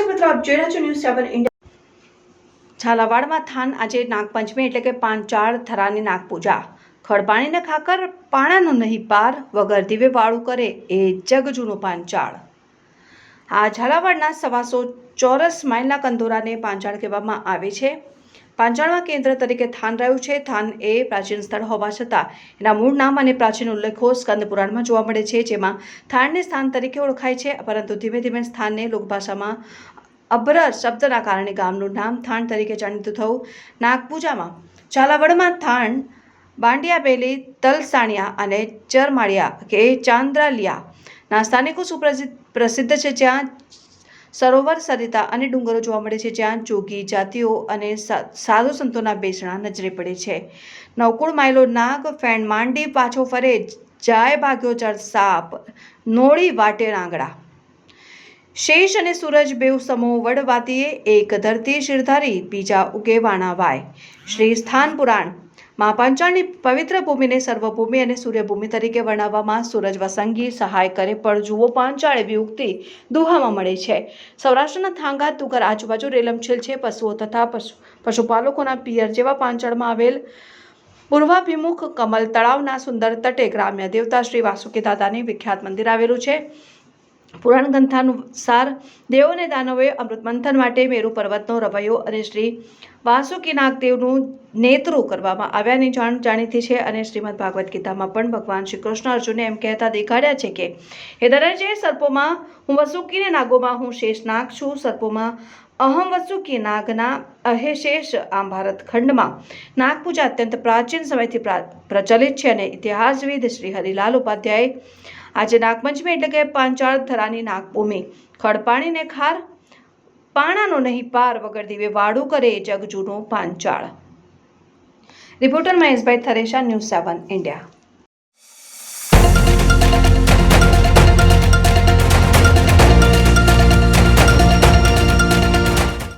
મિત્રો, આપ જોઈ રહ્યા છો ન્યૂઝ સેવન ઇન્ડિયા ઝાલાવાડમાં થાન આજે નાગપંચમી એટલે કે પાંચાળ થરાની નાગપૂજા. ખડપાણીને ખાકર પાણાનો નહીં, પાર વગર દીવે વાળું કરે એ જગ જૂનું પાંચાળ આ ઝાલાવાડના સવાસો ચોરસ માઇલના કંદોરાને પાંચાળ કહેવામાં આવે છે. પાંચાળમાં કેન્દ્ર તરીકે થાન રહ્યું છે. થાન એ પ્રાચીન સ્થળ હોવા છતાં એના મૂળ નામ અને પ્રાચીન ઉલ્લેખો સ્કંદ પુરાણમાં જોવા મળે છે, જેમાં થાનને સ્થાન તરીકે ઓળખાય છે, પરંતુ ધીમે ધીમે સ્થાનને લોકભાષામાં અબ્રર શબ્દના કારણે ગામનું નામ થાણ તરીકે જાણીતું થયું. નાગપૂજામાં ઝાલાવડમાં થાણ બાંડિયાબેલી, તલસાણિયા અને ચરમાળિયા કે ચાંદ્રાલિયા ના સ્થાનિકો સુપ્રસિદ્ધ પ્રસિદ્ધ છે. જ્યાં સરોવર, સરિતા અને ડુંગરો જોવા મળે છે, જ્યાં જોગી જાતિઓ અને સાધુ સંતોના બેસણા નજરે પડે છે. નવકુળ માયલો નાગ ફેણ માંડી પાછો ફરે, જાય ભાગ્યો ચર સાપ, નોળી વાટે રાંગડા શેષ અને સૂરજ બેઉ સમો વડવાતીએ, એક ધરતી શિરધારી, બીજા ઉગે વાણા વાય શ્રી સ્થાન પુરાણ. મા પાંચાળની પવિત્ર ભૂમિને સર્વભૂમિ અને સૂર્યભૂમિ તરીકે વર્ણવવામાં સૂરજ વસંગી સહાય કરે, પણ જુઓ પાંચાળ એવી ઉક્તિ દુહામાં મળે છે. સૌરાષ્ટ્રના થાંગા તુગર આજુબાજુ રેલમછેલ છે. પશુઓ તથા પશુ, પશુપાલકોના પિયર જેવા પાંચાળમાં આવેલ પૂર્વાભિમુખ કમલ તળાવના સુંદર તટે ગ્રામ્ય દેવતા શ્રી વાસુકી દાદાની વિખ્યાત મંદિર આવેલું છે. પુરાણ ગ્રંથાનુસાર દેવો અને દાનવોએ અમૃત મંથન માટે મેરુ પર્વતનો રવૈયો અને શ્રી વાસુકી નાગદેવનું નેતૃ કરવામાં આવ્યાની જાણ જાણીતી છે અને શ્રીમદ ભાગવત ગીતામાં પણ ભગવાન શ્રી કૃષ્ણ અર્જુને એમ કહેતા દેખાડ્યા છે કે, હે દરજે સર્પોમાં હું વસુકીને નાગોમાં હું શેષ નાગ છું, સર્પોમાં અહમ વસુકી નાગના અહેશેષ આમ ભારત ખંડમાં. નાગપૂજા અત્યંત પ્રાચીન સમયથી પ્રા- પ્રચલિત છે અને ઇતિહાસવિદ શ્રી હરિલાલ ઉપાધ્યાય આજે નાગપંચમી એટલે કે પાંચાળ થરાની નાગભૂમિ. ખડપાણીને ખાર, પાણાનો નહીં, પાર વગર દીવે વાડું કરે જગ જૂનું Panchal. Reporter Maheshbhai Tharesha, news seven India.